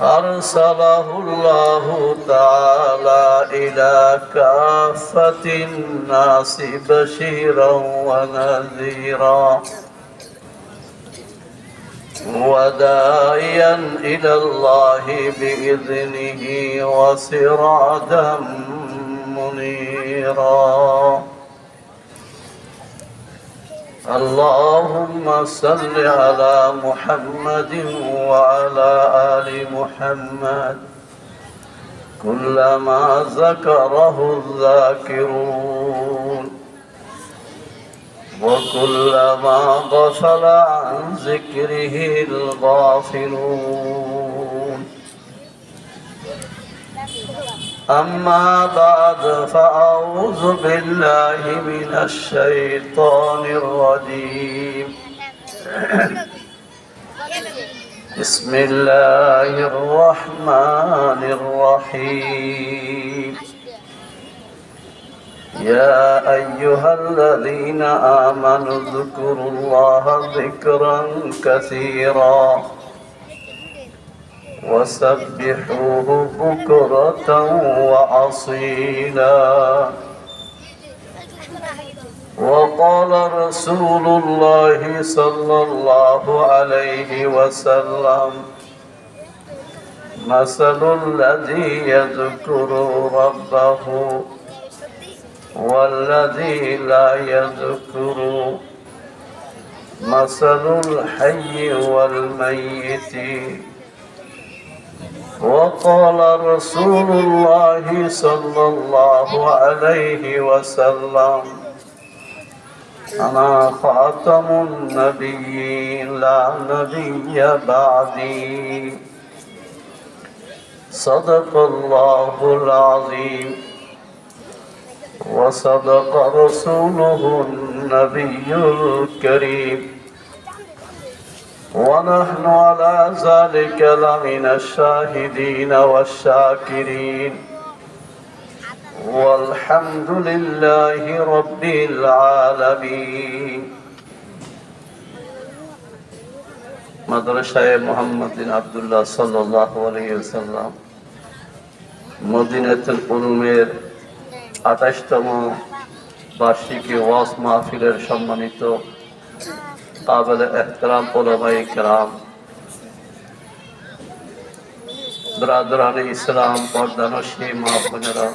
أرسله الله تعالى إلى كافة الناس بشيرا ونذيرا وداعيا إلى الله بإذنه وسراجا منيرا اللهم صل على محمد وعلى آل محمد. كلما ذكره الذاكرون. وكلما غفل عن ذكره الغافلون. أما بعد فأعوذ بالله من الشيطان الرجيم. بسم الله الرحمن الرحيم. يا أيها الذين آمنوا اذكروا الله ذكرا كثيرا. وسبحوه بكرة وأصيلا. وقال رسول الله صلى الله عليه وسلم مثل الذي يذكر ربه والذي لا يذكر. مثل الحي والميت وقال رسول الله صلى الله عليه وسلم أنا خاتم النبيين لا نبي بعدي. صدق الله العظيم. وصدق رسوله النبي الكريم. ونحن على ذلك لمن الشاهدين والشاكرين والحمد لله رب العالمين মাদ্রাসায় মোহাম্মদ বিন আবদুল্লাহ সাল্লাহ আলাইসাল্লাম মদিনাতুল উলুমের আঠাশতম বার্ষিকী ওয়াস মাহফিলের সম্মানিত কাবেল এহতরাম ওলামাই কেরাম ব্রাদরান ইসলাম পর্দানসী মা বোনেরা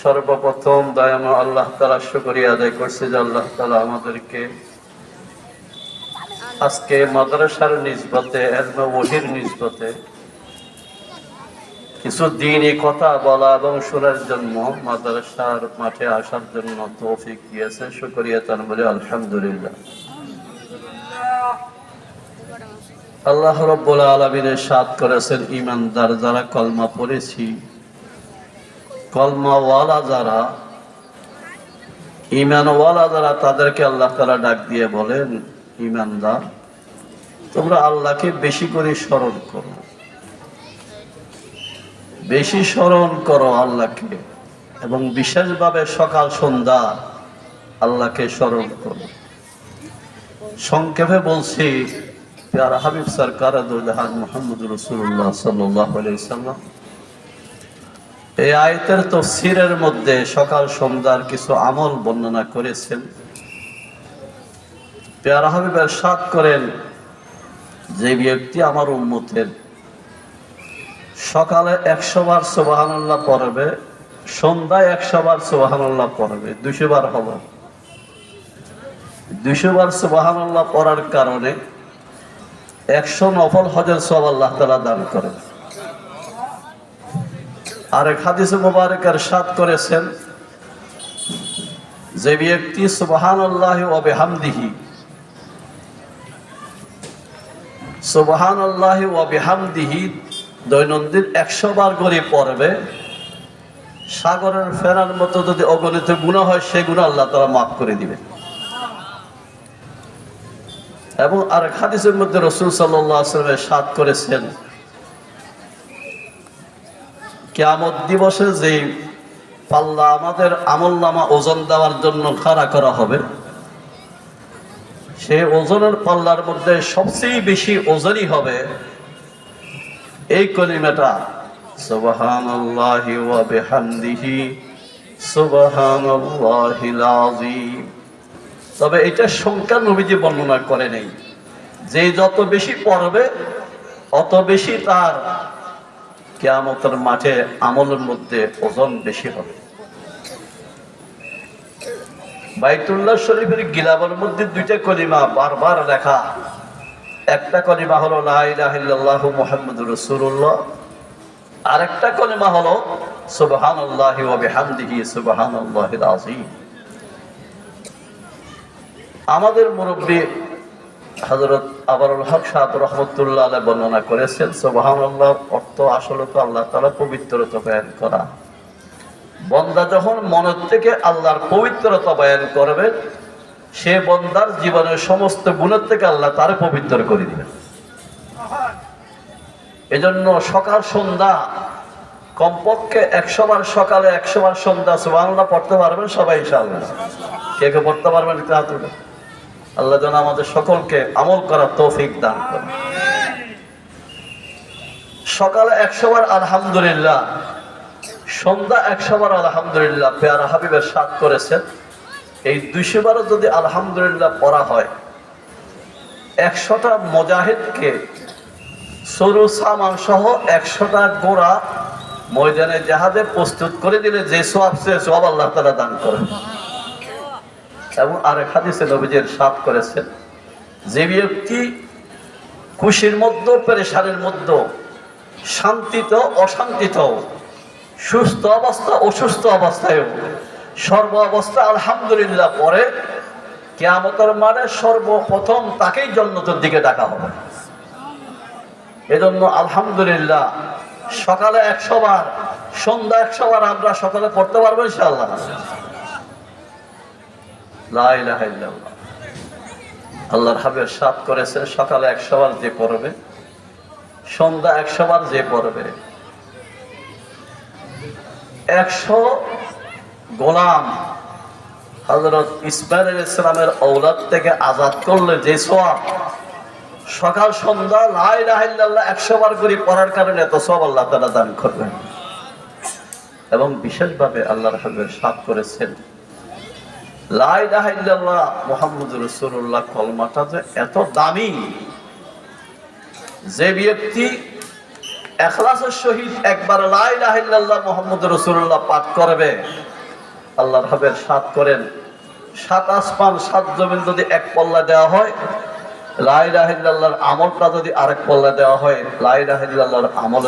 সর্বপ্রথম দয়াম আল্লাহ তালা শুকরিয়া আদায় করছে যে আল্লাহ তালা আমাদেরকে আজকে মাদ্রাসার নিজবতে এলমে ওহির নিজবতে কিছু দিনই কথা বলা এবং শোনার জন্য মাদ্রাসার মাঠে আসার জন্য তৌফিক দিয়েছে। শুকরিয়া তার বলে আলহামদুলিল্লাহ। আল্লাহ রব্বুল আলমিনের সাত করেছেন, ইমানদার যারা কলমা পড়েছি, কলমাওয়ালা যারা, ইমানওয়ালা যারা, তাদেরকে আল্লাহ তারা ডাক দিয়ে বলেন, ইমানদার, তোমরা আল্লাহকে বেশি করে স্মরণ করো। বেশি স্মরণ করো আল্লাহকে এবং বিশেষভাবে সকাল, সন্ধ্যা আল্লাহকে স্মরণ করো। সংক্ষেপে বলছি হাবিব সরকার মোহাম্মদ রসুল্লাহ সাল্লাম, এই আয়তের তফসিরের মধ্যে সকাল, সন্ধ্যার কিছু আমল বর্ণনা করেছেন। পেয়ারা হাবিব সাত করেন, যে ব্যক্তি আমার উন্মতের সকালে একশো বার সোবাহান্লাহ পড়বে, সন্ধ্যায় একশো বার সোবাহান্লাহ পড়বে, দুশো বার হবে। দুশো বার সোবাহান্লাহ পড়ার কারণে একশো নফল হজের সব আল্লাহ তালা দান করে আর এক হাদিসে মোবারকের সাত করেছেন, যে ব্যক্তি সুবহান আল্লাহ ওবেহামদিহি সুবহান আল্লাহ ওবেহামদিহি দৈনন্দিন একশো বার করে পড়বে। সাগরের ফেরার মতো যদি অগণিত গুণা হয়, সে গুণ আল্লাহ তারা মাফ করে দিবে এবং আর এক হাদিসের মধ্যে রসুল সাল্লামের সাত করেছেন, কেয়ামত দিবসে যে পাল্লা আমাদের আমল নামা ওজন দেওয়ার জন্য খাড়া করা হবে, সেই ওজনের পাল্লার মধ্যে সবচেয়ে বেশি ওজনই হবে এই কলিমাটা তবে এটা সংখ্যা নবীজি বর্ণনা করে নেই। যে যত বেশি পড়বে, অত বেশি তার কেয়ামতের মাঠে আমলের মধ্যে ওজন বেশি হবে। বাইতুল্লাহ শরীফের গিলাবের মধ্যে দুইটা কলিমা বারবার লেখা একটা কলিমা হলো মোহাম্মদ রসুল্লাহ আরেকটা কলিমা হলো সুবহান আমাদের মুরব্বী হজরত আবরুল হক সাহেব রহমতুল্লাহ বর্ণনা করেছেন সোবাহান আল্লাহ অর্থ আসলে তো আল্লাহ তালা পবিত্রতা বয়ান করা। বন্দা যখন মনের থেকে আল্লাহর পবিত্রতা বয়ান করবে সে বন্দার জীবনের সমস্ত গুণের থেকে আল্লাহ তার পবিত্র করে দিবেন। এজন্য সকাল সন্ধ্যা, কমপক্ষে একশো বার সকালে একশো বার সন্ধ্যা সুবাহ পড়তে পারবেন সবাই ইনশাআল্লাহ। কে কে পড়তে পারবেন আল্লাহ যেন আমাদের সকলকে আমল করার তৌফিক দান করে সকালে একশো বার আলহামদুলিল্লাহ, সন্ধ্যা একশো বার আলহামদুলিল্লাহ, পেয়ারা হাবিবের সাত করেছেন। এই দুইশো বারও যদি আলহামদুলিল্লাহ পড়া হয়, একশোটা মজাহিদকে সরু সামান সহ একশোটা গোড়া ময়দানে জাহাজে প্রস্তুত করে দিলে যে সব সে সব আল্লাহ তারা দান করেন। এবং আরেক হাদিসে নবীজের সাত করেছেন, যে ব্যক্তি খুশির মধ্যে, পেরেশানের মধ্যে শান্তিত অশান্তিত সুস্থ অবস্থা, অসুস্থ অবস্থায়ও সর্ব অবস্থা আলহামদুলিল্লাহ পরে কেয়ামতের মানে সর্বপ্রথম তাকেই জন্নতের দিকে ডাকা হবে। এজন্য আলহামদুলিল্লাহ সকালে একশো বার, সন্ধ্যা একশো বার আমরা সকালে পড়তে পারব ইনশাআল্লাহ। আল্লাহর হাবের সাত করেছে, সকালে একশো বার যে পড়বে, সন্ধ্যা একশো বার যে পড়বে। একশো গোলাম। হজরত ইসমাইল ইসলামের ঔলাদ থেকে আজাদ করলে যে সোয়াব সকাল, সন্ধ্যা লাই লাহিল্লাহ একশো বার করে পড়ার কারণে এত সব আল্লাহ তারা দান করবেন। এবং বিশেষভাবে আল্লাহর হাবের সাত করেছেন। লাই রাহিল্লাহ মোহাম্মদ রসুল্লাহ কলমাটা যে এত দামি। যে ব্যক্তি এখলাসের সহিত একবার লাইলাহিল্লাহ মোহাম্মদ রসুল্লাহ পাঠ করবে আল্লাহর হাবের সাত করেন। সাত আসমান, সাত জমিন যদি এক পল্লা দেওয়া হয় লাই রাহিদুল্লাহর আমলটা যদি আরেক পল্লা দেওয়া হয় লাই রাহিদুল্লাহর আমলের